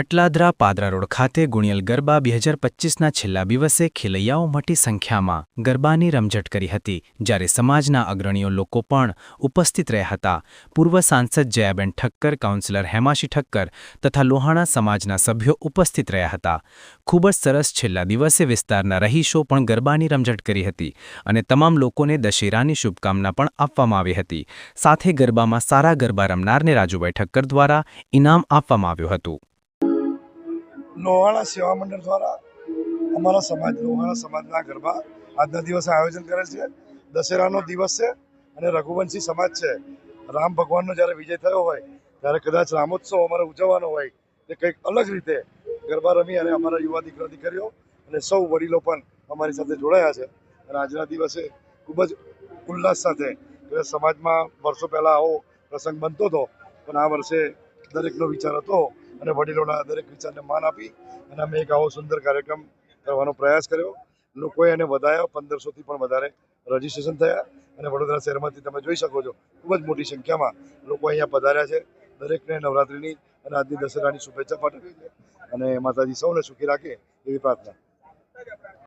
Atladara Padra road ખાતે ગુણિયલ ગરબા બે હજાર પચીસના છેલ્લા દિવસે ખેલૈયાઓ મોટી સંખ્યામાં ગરબાની રમઝટ કરી હતી, જ્યારે સમાજના અગ્રણીઓ લોકો પણ ઉપસ્થિત રહ્યા હતા. પૂર્વ સાંસદ જયાબેન ઠક્કર, કાઉન્સિલર હેમાશી ઠક્કર તથા લોહાણા સમાજના સભ્યો ઉપસ્થિત રહ્યા હતા. ખૂબ જ સરસ છેલ્લા દિવસે વિસ્તારના રહીશો પણ ગરબાની રમઝટ કરી હતી અને તમામ લોકોને દશેરાની શુભકામના પણ આપવામાં આવી હતી. સાથે ગરબામાં સારા ગરબા રમનારને રાજુભાઈ ઠક્કર દ્વારા ઇનામ આપવામાં આવ્યું હતું. લોહાણા સેવા મંડળ દ્વારા અમારા સમાજ, લોહાણા સમાજના ગરબા આજના દિવસે આયોજન કરે છે. દશેરાનો દિવસ છે અને રઘુવંશી સમાજ છે. રામ ભગવાનનો જ્યારે વિજય થયો હોય, ત્યારે કદાચ રામોત્સવ અમારે ઉજવવાનો હોય, તે કંઈક અલગ રીતે ગરબા રમી અને અમારા યુવા દીકરા દીકરીઓ અને સૌ વડીલો પણ અમારી સાથે જોડાયા છે. અને આજના દિવસે ખૂબ જ ઉલ્લાસ સાથે સમાજમાં વર્ષો પહેલાં આવો પ્રસંગ બનતો હતો, પણ આ વર્ષે દરેકનો વિચાર હતો અને વડીલોના દરેક વિચારને માન આપી અને અમે એક આવો સુંદર કાર્યક્રમ કરવાનો પ્રયાસ કર્યો. લોકોએ એને વધાયો, પંદરસોથી પણ વધારે રજીસ્ટ્રેશન થયા અને વડોદરા શહેરમાંથી તમે જોઈ શકો છો, ખૂબ જ મોટી સંખ્યામાં લોકો અહીંયા પધાર્યા છે. દરેકને નવરાત્રિની અને આજની દશેરાની શુભેચ્છા પાઠવી છે અને માતાજી સૌને સુખી રાખે એવી પ્રાર્થના.